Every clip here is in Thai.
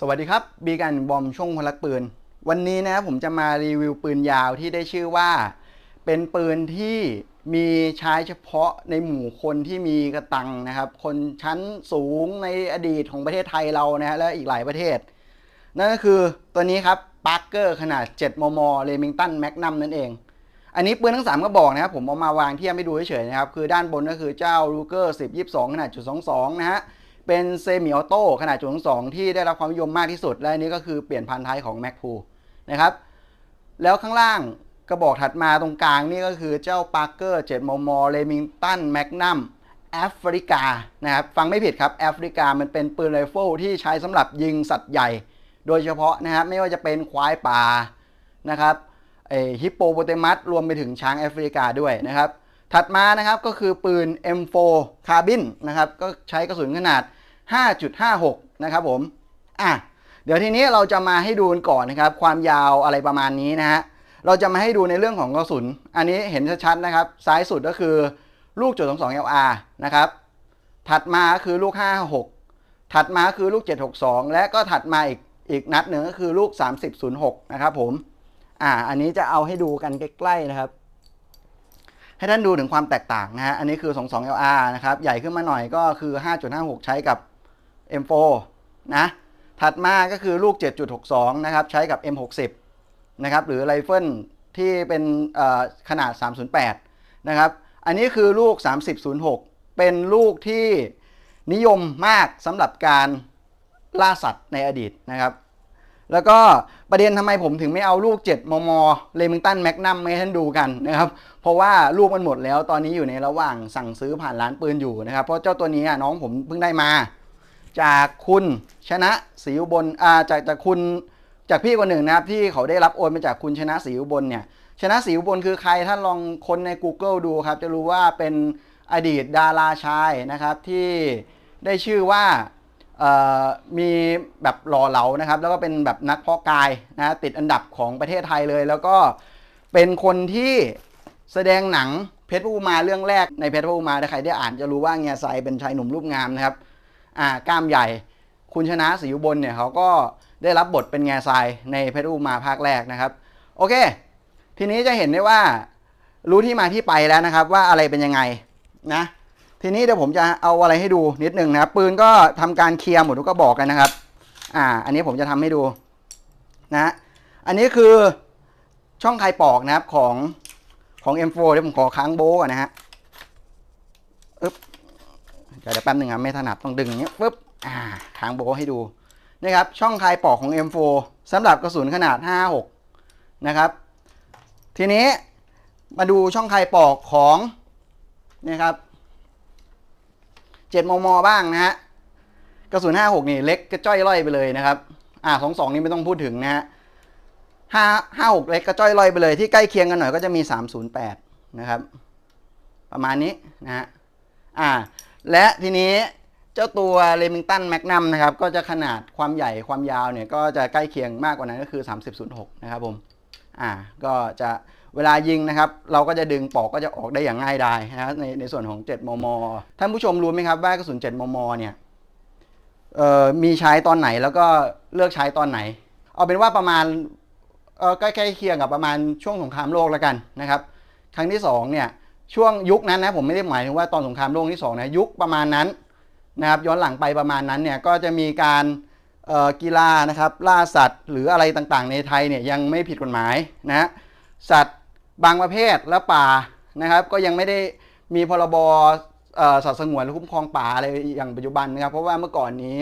สวัสดีครับ บีกันบอมช่วงพลักปืน วันนี้นะครับผมจะมารีวิวปืนยาวที่ได้ชื่อว่า เป็นปืนที่มีใช้เฉพาะในหมู่คนที่มีกระตังนะครับ คนชั้นสูงในอดีตของประเทศไทยเรานะฮะและอีกหลายประเทศ นั่นก็คือตัวนี้ครับปาร์เกอร์ขนาด 7 มมเลมิงตันแมกนัมนั่นเอง อันนี้ปืนทั้ง 3 ก็บอกนะครับ ผมเอามาวางเทียบให้ดูเฉยๆนะครับ คือด้านบนก็คือเจ้าลูเกอร์10 22 ขนาดจุด22นะฮะ เป็นเซมิออโต้ขนาดจุด22ที่ได้รับความนิยมมากที่สุด และนี้ก็คือเปลี่ยนพันท้ายของ Mac 2นะครับ แล้วข้างล่างกระบอกถัดมาตรงกลางนี่ก็คือเจ้า Parker 7มมเลมิงตันแมกนัมแอฟริกานะครับฟังไม่ผิดครับแอฟริกามันเป็นปืนไรเฟิลที่ใช้สำหรับยิงสัตว์ใหญ่ โดยเฉพาะนะครับไม่ว่าจะเป็นควายป่านะครับไอฮิปโปโปเตมัสรวมไปถึงช้างแอฟริกาด้วยนะครับ ถัดมานะครับก็คือปืน M4 คาร์บินนะครับก็ใช้กระสุนขนาด 5.56 นะครับผม อะ เดี๋ยวทีนี้เราจะมาให้ดูกันก่อนนะครับ ความยาวอะไรประมาณนี้นะฮะ เราจะมาให้ดูในเรื่องของกระสุน อันนี้เห็นชัดๆนะครับ ซ้ายสุดก็คือลูกจุด22 LR นะครับ ถัดมาคือลูก 56 ถัดมาคือลูก 762 และก็ถัดมาอีกอีกนัดหนึ่งก็คือลูก 3006 นะครับผม อ่า อันนี้จะเอาให้ดูกันใกล้ๆนะครับ ให้ท่านดูถึงความแตกต่างนะฮะ อันนี้คือ 22 LR นะครับ ใหญ่ขึ้นมาหน่อยก็คือ 5.56 ใช้กับ M4 นะถัดมาก็คือลูก 7.62 นะครับ ใช้กับ M60 นะครับ หรือไรเฟิลที่เป็นขนาด 308 นะครับ อันนี้คือลูก 3006 เป็นลูกที่นิยมมากสำหรับการล่าสัตว์ในอดีตนะครับ แล้วก็ประเด็นทำไมผมถึงไม่เอาลูก 7 มม เลมิงตันแมกนัมมาให้ท่านดูกันนะครับ เพราะว่าลูกมันหมดแล้วตอนนี้อยู่ในระหว่างสั่งซื้อผ่านร้านปืนอยู่นะครับ เพราะเจ้าตัวนี้น้องผมเพิ่งได้มา จากคุณชนะศรีอุบลอ่าจากจากคุณจากพี่คนหนึ่งนะครับที่เขาได้รับโอนมาจากคุณชนะศรีอุบลเนี่ยชนะศรีอุบลคือใครท่านลองคนใน Google ดูครับ จะรู้ว่าเป็นอดีตดาราชายนะครับที่ได้ชื่อว่ามีแบบหล่อเหลานะครับ แล้วก็เป็นแบบนักเพาะกายนะติดอันดับของประเทศไทยเลย แล้วก็เป็นคนที่แสดงหนังเพชรพูมาเรื่องแรกในเพชรพูมาถ้าใครได้อ่านจะรู้ว่าเงียไซเป็นชายหนุ่มรูปงามนะครับ อ่ากล้ามใหญ่ คุณชนะศรีอุบลเนี่ยเขาก็ได้รับบทเป็นแง่ทรายในเพชรพูมาภาคแรกนะครับ โอเค ทีนี้จะเห็นได้ว่ารู้ที่มาที่ไปแล้วนะครับ ว่าอะไรเป็นยังไงนะ ทีนี้เดี๋ยวผมจะเอาอะไรให้ดูนิดหนึ่งนะครับปืนก็ทำการเคลียร์หมดทุกกระบอกกันนะครับ อ่า อันนี้ผมจะทำให้ดูนะ อันนี้คือช่องไคปอกนะครับของของ M4 เดี๋ยวผมขอค้างโบก่อนนะฮะอึ๊บ เดี๋ยวแป๊บหนึ่งครับไม่ถนัดต้องดึงอย่างนี้ปึ๊บอ่าค้างโบให้ดูนะครับช่องไคปอกของ M4 สำหรับกระสุนขนาด 56 นะครับ ทีนี้มาดูช่องไคปอกของนี่ครับ7มมบ้างนะฮะกระสุน 56 นี่เล็กกระจ้อยล่อยไปเลยนะครับอ่า22 นี่ไม่ต้องพูดถึงนะฮะ5 56 เล็กกระจ้อยล่อยไปเลยที่ใกล้เคียงกันหน่อยก็จะมี 308 นะครับ ประมาณนี้นะฮะอ่า และทีนี้เจ้าตัวเลมิงตันแมกนัมนะครับก็จะขนาดความใหญ่ความยาวเนี่ยก็จะใกล้เคียงมากกว่านั้นก็คือ 3006 นะครับผมอ่าก็จะเวลายิงนะครับ เราก็จะดึงปอกก็จะออกได้อย่างง่ายดายนะครับในในส่วนของ 7 มม ท่านผู้ชมรู้ไหมครับว่ากระสุน 7 มม เนี่ยเอ่อมีใช้ตอนไหนแล้วก็เลือกใช้ตอนไหน เอาเป็นว่าประมาณเออใกล้ๆเคียงกับประมาณช่วงสงครามโลกแล้วกันนะครับ ครั้งที่2เนี่ย ช่วงยุคนั้นนะผมไม่ได้หมายถึงว่าตอนสงครามโลกที่2นะยุคประมาณนั้นนะครับย้อนหลังไปประมาณนั้นเนี่ยก็จะมีการกีฬานะครับล่าสัตว์ หรืออะไรต่างๆ ในไทยเนี่ยยังไม่ผิดกฎหมายนะสัตว์บางประเภทและป่านะครับ ก็ยังไม่ได้มีพรบสัตว์สงวนและคุ้มครองป่าอะไรอย่างปัจจุบันนะครับ เพราะว่าเมื่อก่อนนี้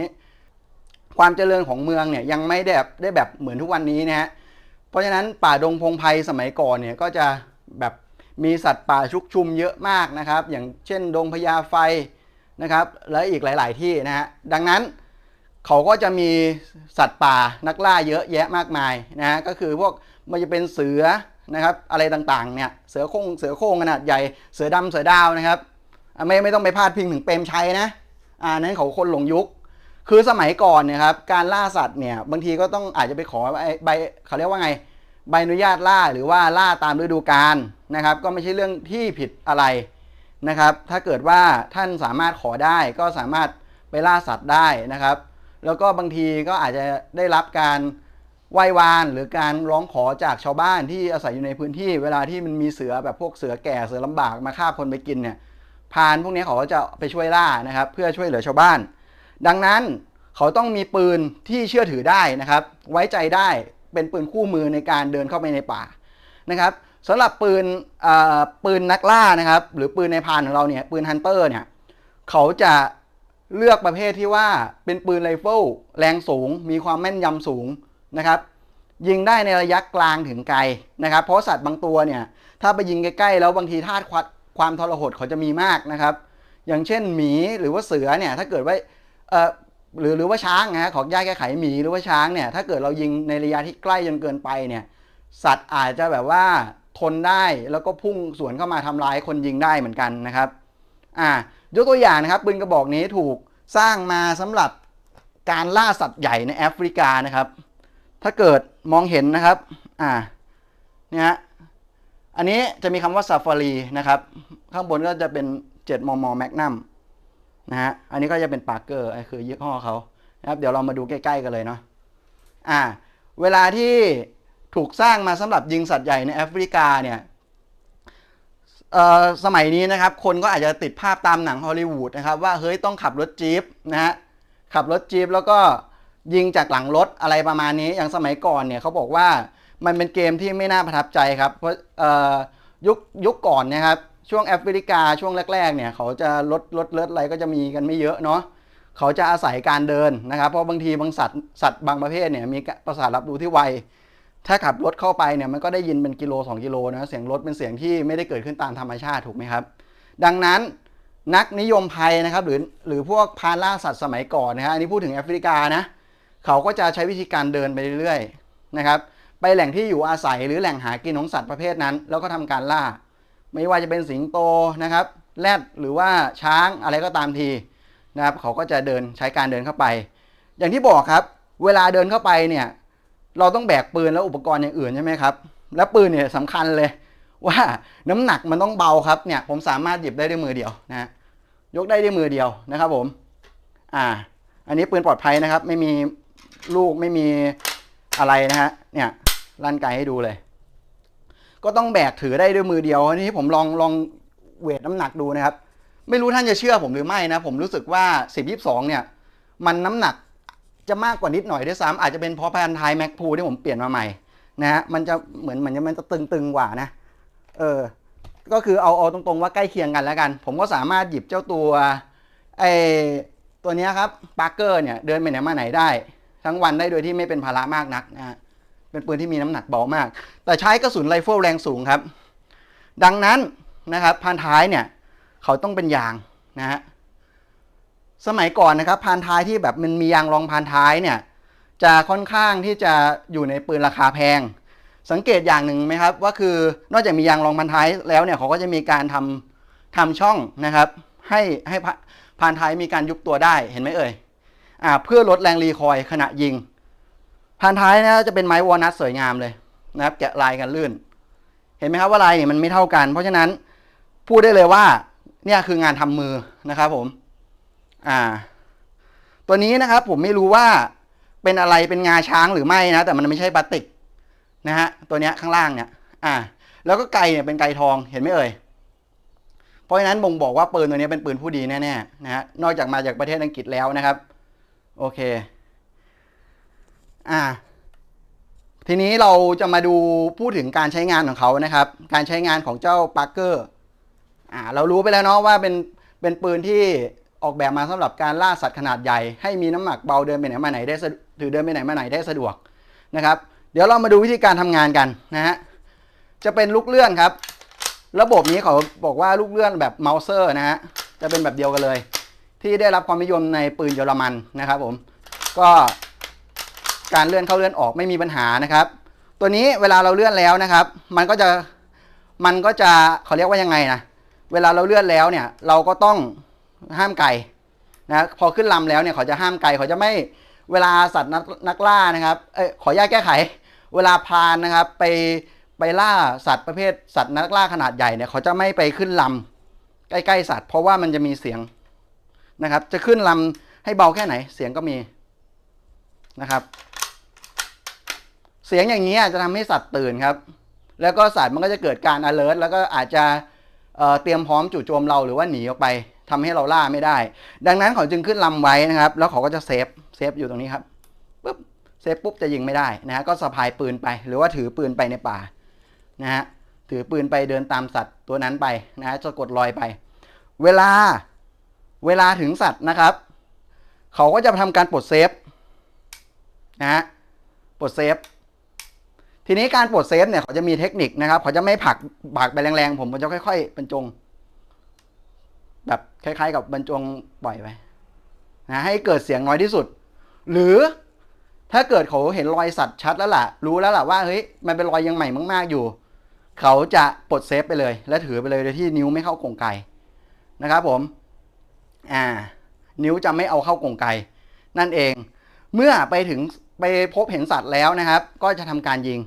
ความเจริญของเมืองเนี่ยยังไม่ได้แบบได้แบบเหมือนทุกวันนี้นะฮะเพราะฉะนั้นป่าดงพงไพสมัยก่อนเนี่ยก็จะแบบ มีสัตว์ป่าชุกชุมเยอะมากนะครับ อย่างเช่นดงพญาไฟนะครับ และอีกหลาย ๆ ที่นะฮะ ดังนั้นเขาก็จะมีสัตว์ป่านักล่าเยอะแยะมากมายนะฮะ ก็คือพวกมันจะเป็นเสือนะครับอะไรต่างๆเนี่ย เสือโคร่งเสือโคร่งขนาดใหญ่ เสือดำเสือดาวนะครับ ไม่ไม่ต้องไปพาดพิงถึงเปรมชัยนะอ่านั้นเขาคนหลงยุค คือสมัยก่อนเนี่ยครับการล่าสัตว์เนี่ยบางทีก็ต้องอาจจะไปขอใบเขาเรียกว่าไงใบอนุญาตล่าหรือว่าล่าตามฤดูกาล นะครับ ก็ไม่ใช่เรื่องที่ผิดอะไรนะครับ ถ้าเกิดว่าท่านสามารถขอได้ก็สามารถไปล่าสัตว์ได้นะครับ แล้วก็บางทีก็อาจจะได้รับการไหว้วานหรือการร้องขอจากชาวบ้านที่อาศัยอยู่ในพื้นที่ เวลาที่มันมีเสือแบบพวกเสือแก่เสือลำบากมาฆ่าคนไปกินเนี่ยพานพวกนี้เขาก็จะไปช่วยล่านะครับ เพื่อช่วยเหลือชาวบ้าน ดังนั้นเขาต้องมีปืนที่เชื่อถือได้นะครับ ไว้ใจได้เป็นปืนคู่มือในการเดินเข้าไปในป่านะครับ สำหรับปืนปืนนักล่านะครับ หรือปืนในพานของเราเนี่ยปืนฮันเตอร์เนี่ยเขาจะเลือกประเภทที่ว่าเป็นปืนไรเฟิลแรงสูง มีความแม่นยำสูงนะครับ ยิงได้ในระยะกลางถึงไกลนะครับ เพราะสัตว์บางตัวเนี่ย ถ้าไปยิงใกล้ๆแล้วบางทีธาตุความทรหดเขาจะมีมากนะครับ อย่างเช่นหมีหรือว่าเสือเนี่ยถ้าเกิดว่าหรือหรือว่าช้างนะฮะของย่าแก้ไขหมีหรือว่าช้างเนี่ยถ้าเกิดเรายิงในระยะที่ใกล้จนเกินไปเนี่ยสัตว์อาจจะแบบว่า ทนได้แล้วก็พุ่งสวนเข้ามาทำร้ายคนยิงได้เหมือนกันนะครับอ่ายกตัวอย่างนะครับปืนกระบอกนี้ถูกสร้างมาสำหรับการล่าสัตว์ใหญ่ในแอฟริกานะครับ ถ้าเกิดมองเห็นนะครับอ่าเนี่ยฮะอันนี้จะมีคำว่า Safari นะครับ ข้างบนก็จะเป็น 7 มม Magnum นะฮะอันนี้ก็จะเป็น Parker ไอ้คือยี่ห้อเขานะครับเดี๋ยวเรามาดูใกล้ ๆ กันเลยเนาะอ่าเวลาที่ ถูกสร้างมาสำหรับยิงสัตว์ใหญ่ในแอฟริกาเนี่ยสมัยนี้นะครับ คนก็อาจจะติดภาพตามหนังฮอลลีวูดนะครับ ว่าเฮ้ยต้องขับรถจี๊ปนะฮะขับรถจี๊ปแล้วก็ยิงจากหลังรถอะไรประมาณนี้ อย่างสมัยก่อนเนี่ยเขาบอกว่ามันเป็นเกมที่ไม่น่าประทับใจครับ เพราะยุคยุคก่อนนะครับ ช่วงแอฟริกาช่วงแรก ๆ เนี่ย เขาจะรถรถเลิศอะไรก็จะมีกันไม่เยอะเนาะเขาจะอาศัยการเดินนะครับ เพราะบางทีบางสัตว์สัตว์บางประเภทเนี่ยมีประสาทรับรู้ที่ไว ถ้าขับรถเข้าไปเนี่ยมันก็ได้ยินเป็นกิโล 2 กิโลนะเสียงรถเป็นเสียงที่ไม่ได้เกิดขึ้นตามธรรมชาติถูกไหมครับ ดังนั้นนักนิยมภัยนะครับหรือหรือพวกพานล่าสัตว์สมัยก่อนนะฮะอันนี้พูดถึงแอฟริกานะเขาก็จะใช้วิธีการเดินไปเรื่อยๆนะครับไปแหล่งที่อยู่อาศัยหรือแหล่งหากินของสัตว์ประเภทนั้น แล้วก็ทำการล่า ไม่ว่าจะเป็นสิงโตนะครับแรดหรือว่าช้างอะไรก็ตามทีนะครับเขาก็จะเดินใช้การเดินเข้าไป อย่างที่บอกครับ เวลาเดินเข้าไปเนี่ย เราต้องแบกปืนและอุปกรณ์อย่างอื่นใช่ไหมครับ และปืนเนี่ยสำคัญเลย ว่าน้ำหนักมันต้องเบาครับเนี่ยผมสามารถหยิบได้ด้วยมือเดียวนะฮะยกได้ด้วยมือเดียวนะครับผม อ่า อันนี้ปืนปลอดภัยนะครับ ไม่มีลูกไม่มีอะไรนะฮะเนี่ยลั่นไกให้ดูเลย ก็ต้องแบกถือได้ด้วยมือเดียวอันนี้ผมลองลองเวทน้ำหนักดูนะครับ ไม่รู้ท่านจะเชื่อผมหรือไม่นะ ผมรู้สึกว่า 10 22 เนี่ย มันน้ำหนัก จะมากกว่านิดหน่อยด้วยซ้ำอาจจะเป็นเพราะพันท้ายแม็กพูที่ผมเปลี่ยนมาใหม่นะฮะมันจะเหมือนเหมือนมันจะตึงๆกว่านะเออก็คือเอาเอาตรงๆว่าใกล้เคียงกันแล้วกัน ผมก็สามารถหยิบเจ้าตัวไอตัวนี้ครับปาร์เกอร์เนี่ยเดินไปไหนมาไหนได้ ทั้งวันได้โดยที่ไม่เป็นภาระมากนักนะฮะเป็นปืนที่มีน้ำหนักเบามาก แต่ใช้กระสุนไรเฟิลแรงสูงครับ ดังนั้นนะครับพานท้ายเนี่ยเขาต้องเป็นยางนะฮะ สมัยก่อนนะครับพานท้ายที่แบบมันมียางรองพานท้ายเนี่ยจะค่อนข้างที่จะอยู่ในปืนราคาแพง สังเกตอย่างหนึ่งไหมครับว่าคือนอกจากมียางรองพันท้ายแล้วเนี่ยเขาก็จะมีการทำทำช่องนะครับ ให้ให้พานท้ายมีการยุบตัวได้เห็นไหมเอ่ยอ่าเพื่อลดแรงรีคอยล์ขณะยิงพานท้ายนะจะเป็นไม้วอลนัทสวยงามเลยนะครับแกะลายกันลื่น เห็นไหมครับว่าลายเนี่ยมันไม่เท่ากัน เพราะฉะนั้นพูดได้เลยว่าเนี่ยคืองานทำมือนะครับผม อ่า ตัวนี้นะครับผมไม่รู้ว่าเป็นอะไรเป็นงาช้างหรือไม่นะ แต่มันไม่ใช่พลาสติกนะฮะตัวเนี้ยข้างล่างเนี่ย อ่า แล้วก็ไกเนี่ยเป็นไกทองเห็นไหมเอ่ยเพราะฉะนั้นบ่งบอกว่าปืนตัวนี้เป็นปืนผู้ดีแน่ๆนะฮะนอกจากมาจากประเทศอังกฤษแล้วนะครับ โอเค อ่า ทีนี้เราจะมาดูพูดถึงการใช้งานของเขานะครับ การใช้งานของเจ้าปาร์เกอร์อ่าเรารู้ไปแล้วเนาะว่าเป็นเป็นปืนที่ ออกแบบมาสำหรับการล่าสัตว์ขนาดใหญ่ ให้มีน้ำหนักเบาเดินไปไหนมาไหนได้สะถือเดินไปไหนมาไหนได้สะดวกนะครับ เดี๋ยวเรามาดูวิธีการทำงานกันนะฮะจะเป็นลูกเลื่อนครับ ระบบนี้เขาบอกว่าลูกเลื่อนแบบเมาเซอร์นะฮะจะเป็นแบบเดียวกันเลย ที่ได้รับความนิยมในปืนเยอรมันนะครับผมก็การเลื่อนเข้าเลื่อนออกไม่มีปัญหานะครับ ตัวนี้เวลาเราเลื่อนแล้วนะครับ มันก็จะมันก็จะเขาเรียกว่ายังไงนะเวลาเราเลื่อนแล้วเนี่ยเราก็ต้อง ห้ามไกลนะพอขึ้นลำแล้วเนี่ยเขาจะห้ามไกลเขาจะไม่เวลาสัตว์นักล่านะครับเอ้ยขออนุญาตแก้ไข เวลาพานนะครับไปไปล่าสัตว์ประเภทสัตว์นักล่าขนาดใหญ่เนี่ยเขาจะไม่ไปขึ้นลำใกล้ๆสัตว์ เพราะว่ามันจะมีเสียงนะครับ จะขึ้นลำให้เบาแค่ไหน เสียงก็มีนะครับ เสียงอย่างนี้จะทำให้สัตว์ตื่นครับ แล้วก็สัตว์มันก็จะเกิดการ alert แล้วก็อาจจะเเตรียมพร้อมจู่โจมเราหรือว่าหนีออกไป ทำให้เราล่าไม่ได้ ดังนั้นเขาจึงขึ้นลำไว้นะครับ แล้วเขาก็จะเซฟเซฟอยู่ตรงนี้ครับปุ๊บเซฟปุ๊บจะยิงไม่ได้นะฮะก็สะพายปืนไป หรือว่าถือปืนไปในป่านะฮะถือปืนไปเดินตามสัตว์ตัวนั้นไปนะฮะจะกดลอยไป เวลาเวลาถึงสัตว์นะครับ เขาก็จะทำการปลดเซฟนะฮะปลดเซฟทีนี้การปลดเซฟเนี่ยเขาจะมีเทคนิคนะครับ เขาจะไม่ผลักผักไปแรงๆ ผมมันจะค่อยๆบรรจง แบบคล้ายๆ กับบรรจงปล่อยไปนะให้เกิดเสียงน้อยที่สุด หรือถ้าเกิดเขาเห็นรอยสัตว์ชัดแล้วล่ะ รู้แล้วล่ะว่าเฮ้ยมันเป็นรอยยังใหม่มากๆอยู่ เขาจะปลดเซฟไปเลย และถือไปเลยโดยที่นิ้วไม่เข้ากรงไกนะครับผมอ่านิ้วจะไม่เอาเข้ากรงไกนั่นเอง เมื่อไปถึงไปพบเห็นสัตว์แล้วนะครับ ก็จะทำการยิง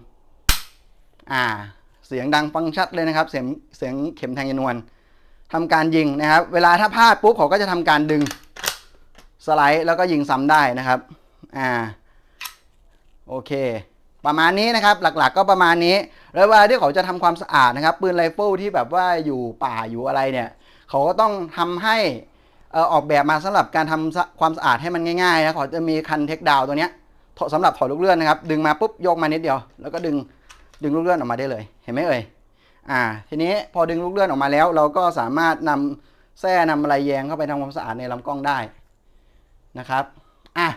อ่า เสียงดังฟังชัดเลยนะครับ เสียงเสียงเข็มแทงยนวน ทำการยิงนะครับ เวลาถ้าพลาดปุ๊บเขาก็จะทำการดึงสไลด์แล้วก็ยิงซ้ำได้นะครับอ่าโอเค ประมาณนี้นะครับหลักๆก็ประมาณนี้ แล้วเวลาที่เขาจะทำความสะอาดนะครับ ปืนไรเฟิลที่แบบว่าอยู่ป่าอยู่อะไรเนี่ยเขาก็ต้องทำให้ออกแบบมาสำหรับการทำสะความสะอาดให้มันง่ายๆนะเขาจะมีคันเทคดาวตัวเนี้ยสำหรับถอดลูกเลื่อนนะครับ ดึงมาปุ๊บโยกมานิดเดียว แล้วก็ดึงดึงลูกเลื่อนออกมาได้เลย เห็นไหมเอ่ย อ่า ทีนี้พอดึงลูกเลื่อนออกมาแล้ว เราก็สามารถนำแส้นำอะไรแยงเข้าไปทำความสะอาดในลำกล้องได้นะครับ อะ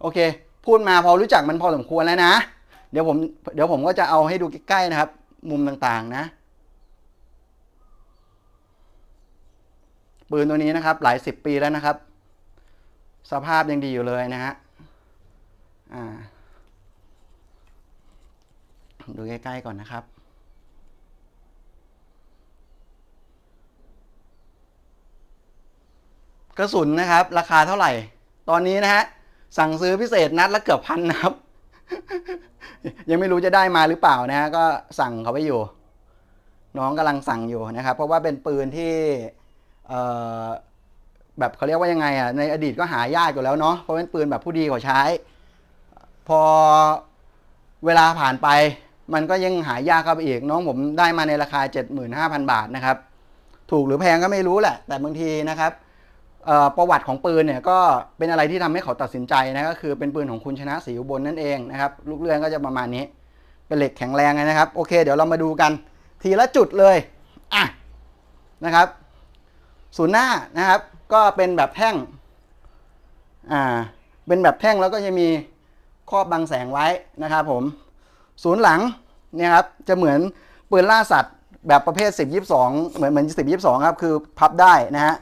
โอเค พูดมาพอรู้จักมันพอสมควรแล้วนะ เดี๋ยวผม เดี๋ยวผมก็จะเอาให้ดูใกล้ๆนะครับ มุมต่างๆนะ ปืนตัวนี้นะครับ หลายสิบปีแล้วนะครับ สภาพยังดีอยู่เลยนะฮะ อ่า ดูใกล้ๆก่อนนะครับ กระสุนนะครับ ราคาเท่าไหร่ ตอนนี้นะฮะสั่งซื้อพิเศษนัดละเกือบพันนะครับ ยังไม่รู้จะได้มาหรือเปล่านะฮะก็สั่งเขาไปอยู่ น้องกำลังสั่งอยู่นะครับ เพราะว่าเป็นปืนที่เอ่อแบบเขาเรียกว่ายังไงอะในอดีตก็หายากอยู่แล้วเนาะเพราะเป็นปืนแบบผู้ดีเขาใช้ พอเวลาผ่านไป มันก็ยังหายากเข้าไปอีกน้องผมได้มาในราคา 75,000 บาทนะครับ ถูกหรือแพงก็ไม่รู้แหละ แต่บางทีนะครับ ประวัติของปืนเนี่ยก็เป็นอะไรที่ทำให้เขาตัดสินใจนะก็คือเป็นปืนของคุณชนะศรีอุบลนั่นเองนะครับลูกเรือนก็จะประมาณนี้ เป็นเหล็กแข็งแรงนะครับ โอเค เดี๋ยวเรามาดูกัน ทีละจุดเลยอะนะครับศูนย์หน้านะครับ ก็เป็นแบบแท่งอ่าเป็นแบบแท่งแล้วก็จะมีครอบบังแสงไว้นะครับผมศูนย์หลังเนี่ยครับจะเหมือนปืนล่าสัตว์แบบประเภท 10 22 เหมือนเหมือน10 22 ครับ คือพับได้นะฮะ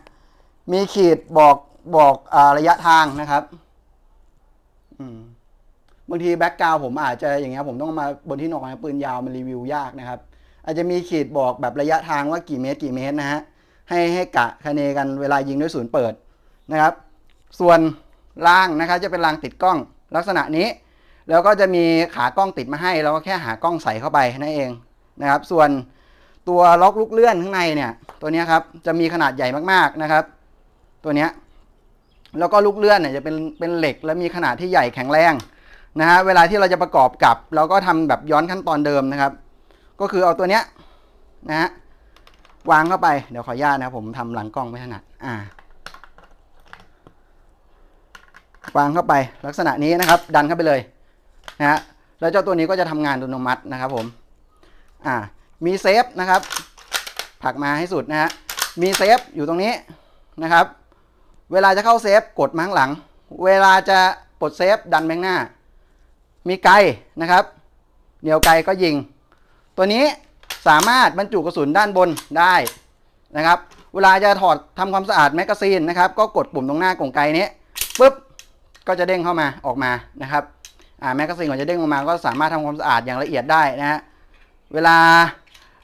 มีขีดบอกบอกอระยะทางนะครับบางทีแบ็กกราวผมอาจจะอย่างเงี้ยผมต้องมาบนที่นอนปืนยาวมันรีวิวยากนะครับ อาจจะมีขีดบอกแบบระยะทางว่ากี่เมตรกี่เมตรนะฮะให้ให้กะคะเนกันเวลายิงด้วยศูนย์เปิดนะครับ ส่วนรางนะครับจะเป็นรางติดกล้องลักษณะนี้ แล้วก็จะมีขากล้องติดมาให้เราก็แค่หากล้องใส่เข้าไปนั่นเองนะครับ ส่วนตัวล็อกลูกเลื่อนข้างในเนี่ย ตัวนี้ครับจะมีขนาดใหญ่มากๆนะครับ ตัวเนี้ยแล้วก็ลูกเลื่อนเนี่ยจะเป็นเป็นเหล็ก และมีขนาดที่ใหญ่แข็งแรงนะฮะเวลาที่เราจะประกอบกับ เราก็ทำแบบย้อนขั้นตอนเดิมนะครับ ก็คือเอาตัวเนี้ยนะฮะวางเข้าไปเดี๋ยวขออนุญาตนะครับผมทำหลังกล้องไม่ถนัดอ่าวางเข้าไปลักษณะนี้นะครับ ดันเข้าไปเลยนะฮะแล้วเจ้าตัวนี้ก็จะทำงานอัตโนมัตินะครับผมอ่ามีเซฟนะครับผลักมาให้สุดนะฮะมีเซฟอยู่ตรงนี้นะครับ เวลาจะเข้าเซฟกดมาข้างหลัง เวลาจะปลดเซฟดันไปข้างหน้า มีไกนะครับเหนียวไกก็ยิง ตัวนี้สามารถบรรจุกระสุนด้านบนได้นะครับ เวลาจะถอดทำความสะอาดแมกกาซีนนะครับ ก็กดปุ่มตรงหน้ากล่องไกนี้ปุ๊บก็จะเด้งเข้ามาออกมานะครับอ่าแมกกาซีนก่อนจะเด้งออกมา ก็สามารถทำความสะอาดอย่างละเอียดได้นะฮะเวลา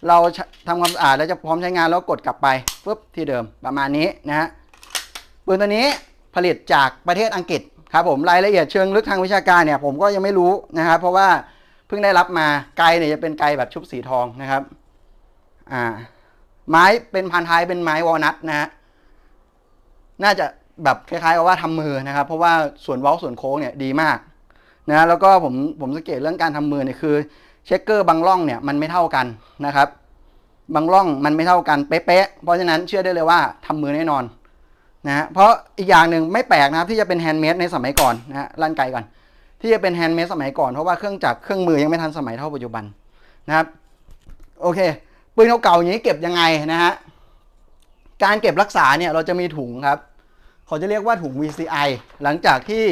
เราทำความสะอาดแล้วจะพร้อมใช้งานแล้วกดกลับไปปุ๊บที่เดิมประมาณนี้นะฮะ ปืนตัวนี้ผลิตจากประเทศอังกฤษครับผมรายละเอียดเชิงลึกทางวิชาการเนี่ยผมก็ยังไม่รู้นะครับเพราะว่าเพิ่งได้รับมาไกเนี่ยจะเป็นไกแบบชุบสีทองนะครับอ่าไม้เป็นพันท้ายเป็นไม้วอลนัทนะฮะน่าจะแบบคล้ายๆกับว่าทำมือนะครับ เพราะว่าส่วนเว้าส่วนโค้งเนี่ยดีมากนะแล้วก็ผมผมสังเกตเรื่องการทำมือเนี่ยคือเช็คเกอร์บางร่องเนี่ยมันไม่เท่ากันนะครับ บางร่องมันไม่เท่ากันเป๊ะๆเพราะฉะนั้นเชื่อได้เลยว่าทำมือแน่นอน นะฮะเพราะอีกอย่างหนึ่งไม่แปลกนะครับที่จะเป็นแฮนด์เมดในสมัยก่อนนะฮะลั่นไกลก่อน ที่จะเป็นแฮนด์เมดสมัยก่อนเพราะว่าเครื่องจักรเครื่องมือยังไม่ทันสมัยเท่าปัจจุบันนะครับโอเคปืนเก่าๆอย่างนี้เก็บยังไงนะฮะการเก็บรักษาเนี่ยเราจะมีถุงครับเขาจะเรียกว่าถุง VCI หลังจากที่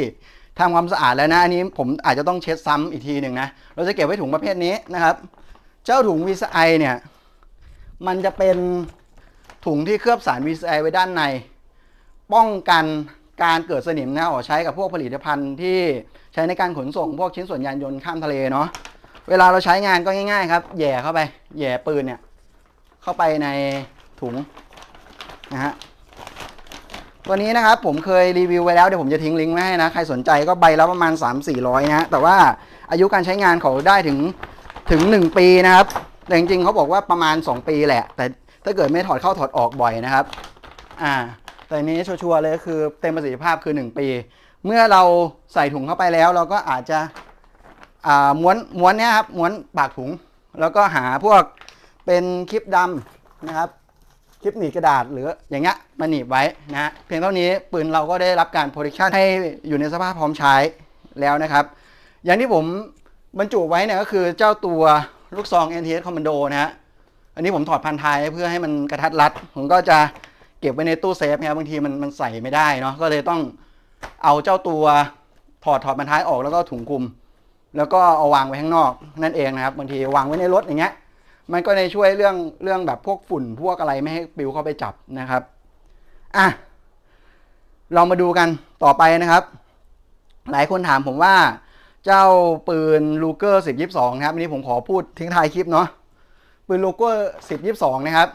ทำความสะอาดแล้วนะอันนี้ผมอาจจะต้องเช็ดซ้ำอีกทีหนึ่งนะเราจะเก็บไว้ถุงประเภทนี้นะครับ เจ้าถุง VCI เนี่ยมันจะเป็นถุงที่เคลือบสาร VCI ไว้ด้านใน ป้องกันการเกิดสนิมนะอ๋อใช้กับพวกผลิตภัณฑ์ที่ใช้ในการขนส่งพวกชิ้นส่วนยานยนต์ข้ามทะเลเนาะเวลาเราใช้งานก็ง่ายๆครับแย่เข้าไปแย่ปืนเนี่ยเข้าไปในถุงนะฮะตัวนี้นะครับผมเคยรีวิวไว้แล้วเดี๋ยวผมจะทิ้งลิงก์ไว้ให้นะใครสนใจก็ใบละประมาณ 3-400นะฮะแต่ว่าอายุการใช้งานเขาได้ถึงถึง 1 ปีนะครับ แต่จริงๆเขาบอกว่าประมาณ 2 ปีแหละ แต่ถ้าเกิดไม่ถอดเข้าถอดออกบ่อยนะครับ อ่า แต่นี้ชัวร์เลยคือเต็มประสิทธิภาพคือ 1 ปี เมื่อเราใส่ถุงเข้าไปแล้ว เราก็อาจจะม้วนม้วนเนี้ยครับม้วนปากถุง แล้วก็หาพวกเป็นคลิปดำนะครับคลิปหนีบกระดาษหรืออย่างเงี้ยมาหนีบไว้นะเพียงเท่านี้ปืนเราก็ได้รับการโปรดักชันให้อยู่ในสภาพพร้อมใช้แล้วนะครับ อย่างที่ผมบรรจุไว้เนี่ยก็คือเจ้าตัวลูกซอง NTS Commando นะฮะอันนี้ผมถอดพันท้ายเพื่อให้มันกระทัดรัด ผมก็จะ เก็บไว้ในตู้เซฟนะครับบางทีมันมันใส่ไม่ได้เนาะก็เลยต้องเอาเจ้าตัวถอดถอดพันท้ายออกแล้วก็ถุงคลุม แล้วก็เอาวางไว้ข้างนอกนั่นเองนะครับบางทีวางไว้ในรถอย่างเงี้ยมันก็ในช่วยเรื่องเรื่องแบบพวกฝุ่นพวกอะไรไม่ให้ปลิวเข้าไปจับนะครับอะเรามาดูกันต่อไปนะครับ หลายคนถามผมว่าเจ้าปืนลูเกอร์10 22นะครับอันนี้ผมขอพูดทิ้งท้ายคลิปเนาะปืนลูเกอร์10 22นะครับ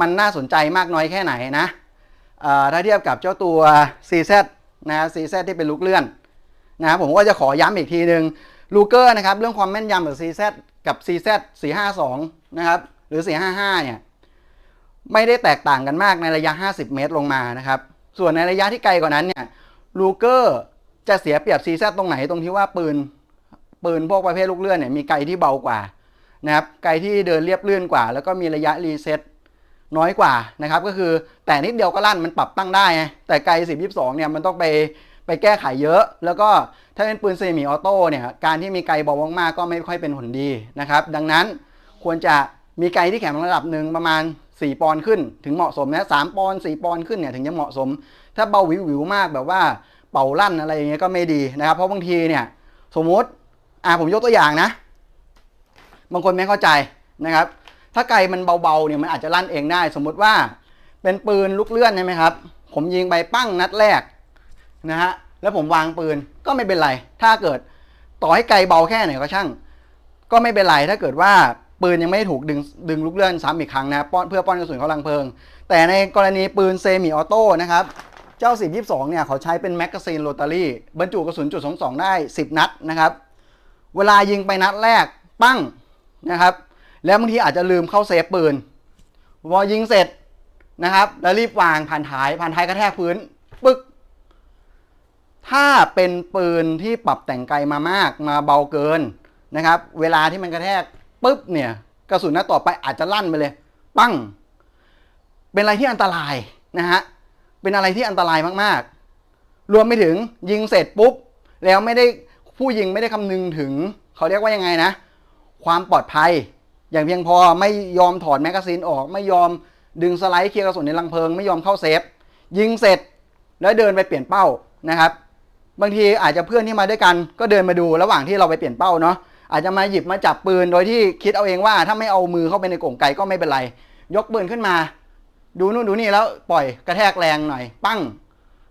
มันน่าสนใจมากน้อยแค่ไหนนะถ้าเทียบกับเจ้าตัว CZ นะครับ CZ ที่เป็นลูกเลื่อนนะครับผมก็จะขอย้ำอีกทีหนึ่งลูเกอร์นะครับเรื่องความแม่นยำกับ CZ กับ CZ 452 นะครับ หรือ 455 เนี่ย ไม่ได้แตกต่างกันมากในระยะ 50 เมตรลงมานะครับ ส่วนในระยะที่ไกลกว่านั้นเนี่ยลูเกอร์จะเสียเปรียบ CZ ตรงไหนตรงที่ว่าปืนปืนพวกประเภทลูกเลื่อนเนี่ยมีไกลที่เบากว่านะครับไกลที่เดินเรียบเลื่อนกว่า แล้วก็มีระยะรีเซ็ต น้อยกว่านะครับก็คือแต่นิดเดียวก็ลั่นมันปรับตั้งได้ไงแต่ไกล 10 22 เนี่ยมันต้องไปไปแก้ไขเยอะ แล้วก็ถ้าเป็นปืนเซมิออโต้เนี่ยการที่มีไกลเบามากๆก็ไม่ค่อยเป็นผลดีนะครับดังนั้นควรจะมีไกลที่แข็งระดับหนึ่งประมาณ 4 ปอนด์ขึ้น ถึงเหมาะสมนะสามปอนด์4ปอนด์ขึ้นเนี่ยถึงจะเหมาะสม ถ้าเบาวิววิวๆมากแบบว่าเป่าลั่นอะไรอย่างเงี้ยก็ไม่ดีนะครับ เพราะบางทีเนี่ยสมมติอ่าผมยกตัวอย่างนะ บางคนไม่เข้าใจนะครับ ถ้าไกลมันเบาๆเนี่ยมันอาจจะลั่นเองได้ สมมุติว่า เป็นปืนลูกเลื่อนใช่ไหมครับ ผมยิงไปปั้งนัดแรกนะฮะแล้วผมวางปืนก็ไม่เป็นไร ถ้าเกิดต่อให้ไกลเบาแค่ไหนก็ช่าง ก็ไม่เป็นไรถ้าเกิดว่าปืนยังไม่ถูกดึงดึงลูกเลื่อนซ้ำอีกครั้งนะป้อนเพื่อป้อนกระสุนเข้าลังเพลิง แต่ในกรณีปืนเซมิออโต้นะครับ เจ้า 10 22 เนี่ยเขาใช้เป็นแมกกาซีนโรตารี่บรรจุกระสุนจุด22ได้ 10 นัดนะครับ เวลายิงไปนัดแรกปั้งนะครับ แล้วบางทีอาจจะลืมเข้าเซฟปืนพอยิงเสร็จนะครับ แล้วรีบวางผ่านท้ายผ่านท้ายกระแทกพื้นปึ๊ก ถ้าเป็นปืนที่ปรับแต่งไกลมามากมาเบาเกินนะครับ เวลาที่มันกระแทกปุ๊บเนี่ยกระสุนนัดต่อไปอาจจะลั่นไปเลย ปั้ง เป็นอะไรที่อันตรายนะฮะเป็นอะไรที่อันตรายมากๆ รวมไปถึงยิงเสร็จปุ๊บ แล้วไม่ได้ผู้ยิงไม่ได้คำนึงถึง เขาเรียกว่ายังไงนะ ความปลอดภัย อย่างเพียงพอไม่ยอมถอดแมกกาซีนออก ไม่ยอมดึงสไลด์เคลียร์กระสุนในลังเพลิง ไม่ยอมเข้าเซฟ ยิงเสร็จแล้วเดินไปเปลี่ยนเป้านะครับ บางทีอาจจะเพื่อนที่มาด้วยกันก็เดินมาดูระหว่างที่เราไปเปลี่ยนเป้าเนาะอาจจะมาหยิบมาจับปืนโดยที่คิดเอาเองว่าถ้าไม่เอามือเข้าไปในกล่องไก่ก็ไม่เป็นไร ยกปืนขึ้นมา ดูนู่นดูนี่แล้วปล่อยกระแทกแรงหน่อย ปั้ง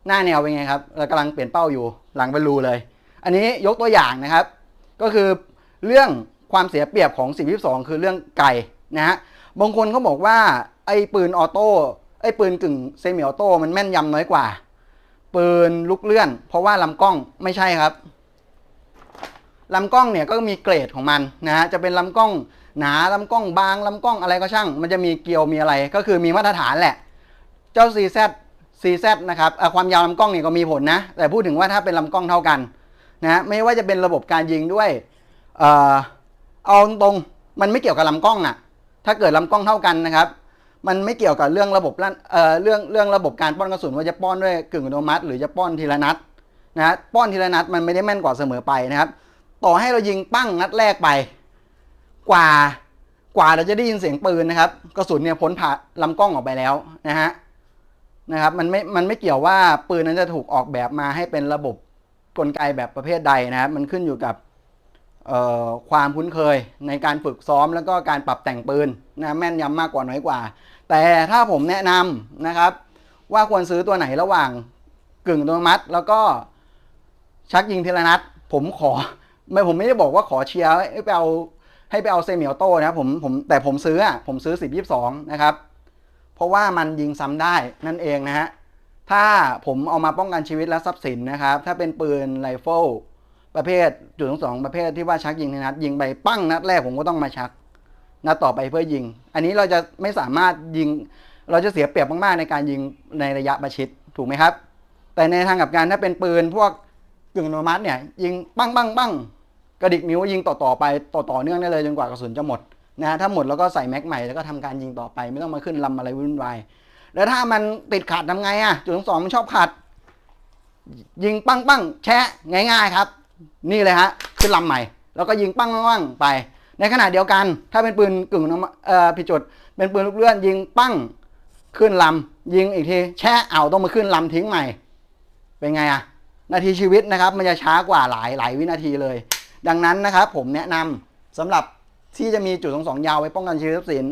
หน้าแนวเป็นไงครับเรากำลังเปลี่ยนเป้าอยู่หลังบรรลูเลย อันนี้ยกตัวอย่างนะครับ ก็คือเรื่อง ความเสียเปรียบของ10 22 คือเรื่องไก่นะฮะบางคนเขาบอกว่าไอ้ปืนออโต้ไอ้ปืนกึ่งเซมิออโต้มันแม่นยำน้อยกว่า ปืนลูกเลื่อน เพราะว่าลำกล้องไม่ใช่ครับลำกล้องเนี่ยก็มีเกรดของมันนะฮะจะเป็นลำกล้องหนาลำกล้องบางลำกล้องอะไรก็ช่าง มันจะมีเกลียวมีอะไรก็คือมีมาตรฐานแหละ เจ้า CZ CZ นะครับความยาวลำกล้องเนี่ยก็มีผลนะ แต่พูดถึงว่าถ้าเป็นลำกล้องเท่ากันนะไม่ว่าจะเป็นระบบการยิงด้วยเอ่อ เอาตรงๆมันไม่เกี่ยวกับลำกล้องอะถ้าเกิดลำกล้องเท่ากันนะครับ มันไม่เกี่ยวกับเรื่องระบบลั่นเอ่อเรื่องเรื่องระบบการป้อนกระสุนว่าจะป้อนด้วยกึ่งอัตโนมัติ หรือจะป้อนทีละนัดนะฮะป้อนทีละนัดมันไม่ได้แม่นกว่าเสมอไปนะครับ ต่อให้เรายิงปั้งนัดแรกไป กว่ากว่าเราจะได้ยินเสียงปืนนะครับ กระสุนเนี่ยพ้นผ่าลำกล้องออกไปแล้วนะฮะนะครับมันไม่มันไม่เกี่ยวว่าปืนนั้นจะถูกออกแบบมาให้เป็นระบบกลไกแบบประเภทใดนะครับมันขึ้นอยู่กับ ความคุ้นเคยในการฝึกซ้อมแล้วก็การปรับแต่งปืนนะแม่นยำมากกว่าน้อยกว่า แต่ถ้าผมแนะนำนะครับ ว่าควรซื้อตัวไหนระหว่างกึ่งอัตโนมัติ แล้วก็ชักยิงทีละนัด ผมขอไม่ผมไม่ได้บอกว่าขอเชียร์ให้ไปเอาให้ไปเอาเซมิออโต้นะผมผมแต่ผมซื้ออะผมซื้อ 10 22 นะครับ เพราะว่ามันยิงซ้ำได้นั่นเองนะฮะถ้าผมเอามาป้องกันชีวิตและทรัพย์สินนะครับ ถ้าเป็นปืนไรเฟิล ประเภทจุดสองประเภทที่ว่าชักยิงในนัด ยิงไปปั้งนัดแรกผมก็ต้องมาชักนัดต่อไปเพื่อยิง อันนี้เราจะไม่สามารถยิง เราจะเสียเปรียบมากๆในการยิงในระยะประชิดถูกไหมครับ แต่ในทางกับกันถ้าเป็นปืนพวกกึ่งอัตโนมัติเนี่ย ยิงปั้งปั้งปั้งกระดิกนิ้วยิงต่อต่อๆไปต่อต่อเนื่องได้เลยจนกว่ากระสุนจะหมดนะฮะถ้าหมดแล้วก็ใส่แม็กใหม่แล้วก็ทำการยิงต่อไป ไม่ต้องมาขึ้นลำอะไรวุ่นวายแล้วถ้ามันติดขัดทำไงอะจุดสองมันชอบขัด ยิงปั้งปั้งแชะง่าย ๆ ครับ นี่เลยฮะขึ้นลำใหม่ แล้วก็ยิงปั้งปั้งไป ในขณะเดียวกัน ถ้าเป็นปืนกึ่งอัตโนมัติเอ่อผิดจุด เป็นปืนลูกเลื่อน ยิงปั้งขึ้นลำยิงอีกทีแช่เอาต้องมาขึ้นลำทิ้งใหม่ เป็นไงอะนาทีชีวิตนะครับ มันจะช้ากว่าหลายหลายวินาทีเลย ดังนั้นนะครับ ผมแนะนำสำหรับที่จะมีจุดสองสองยาวไว้ป้องกันชีวิตทรัพย์สิน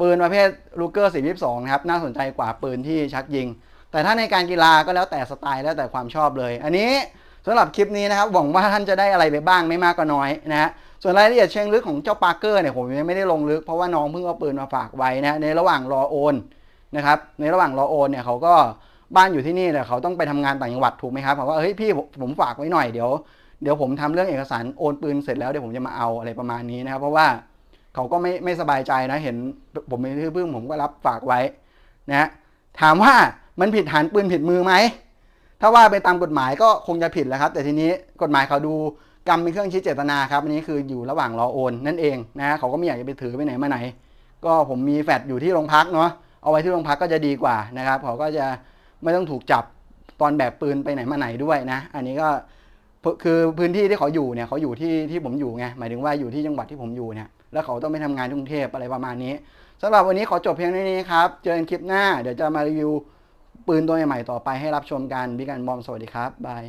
ปืนประเภทลูเกอร์422นะครับน่าสนใจกว่าปืนที่ชักยิง แต่ถ้าในการกีฬาก็แล้วแต่สไตล์แล้วแต่ความชอบเลย อันนี้ สำหรับคลิปนี้นะครับหวังว่าท่านจะได้อะไรไปบ้างไม่มากก็น้อยนะฮะส่วนรายละเอียดเชิงลึกของเจ้าปาร์เกอร์เนี่ยผมยังไม่ได้ลงลึกเพราะว่าน้องเพิ่งเอาปืนมาฝากไว้นะฮะในระหว่างรอโอนนะครับในระหว่างรอโอนเนี่ยเขาก็บ้านอยู่ที่นี่แต่เขาต้องไปทำงานต่างจังหวัดถูกไหมครับเขาว่าเฮ้ยพี่ผมฝากไว้หน่อยเดี๋ยวเดี๋ยวผมทำเรื่องเอกสารโอนปืนเสร็จแล้วเดี๋ยวผมจะมาเอาอะไรประมาณนี้นะครับ เพราะว่าเขาก็ไม่ไม่สบายใจนะเห็นผมเป็นที่พึ่งผมก็รับฝากไว้นะฮะถามว่ามันผิดฐานปืนผิดมือไหม ถ้าว่าไปตามกฎหมายก็คงจะผิดแหละครับ แต่ทีนี้กฎหมายเขาดูกรรมเป็นเครื่องชี้เจตนาครับอันนี้คืออยู่ระหว่างรอโอนนั่นเองนะฮะเขาก็ไม่อยากจะไปถือไปไหนมาไหน ก็ผมมีแฟดอยู่ที่โรงพักเนาะเอาไว้ที่โรงพักก็จะดีกว่านะครับเขาก็จะไม่ต้องถูกจับตอนแบกปืนไปไหนมาไหนด้วยนะ อันนี้ก็คือพื้นที่ที่เขาอยู่เนี่ยเขาอยู่ที่ที่ผมอยู่ไงหมายถึงว่าอยู่ที่จังหวัดที่ผมอยู่เนี่ยแล้วเขาต้องไปทำงานกรุงเทพอะไรประมาณนี้สำหรับวันนี้ขอจบเพียงเท่านี้ครับ เจอกันคลิปหน้า เดี๋ยวจะมารีวิว ปืนตัวใหม่ๆต่อไปให้รับชมกันบิ๊กแอนบอมสวัสดีครับบาย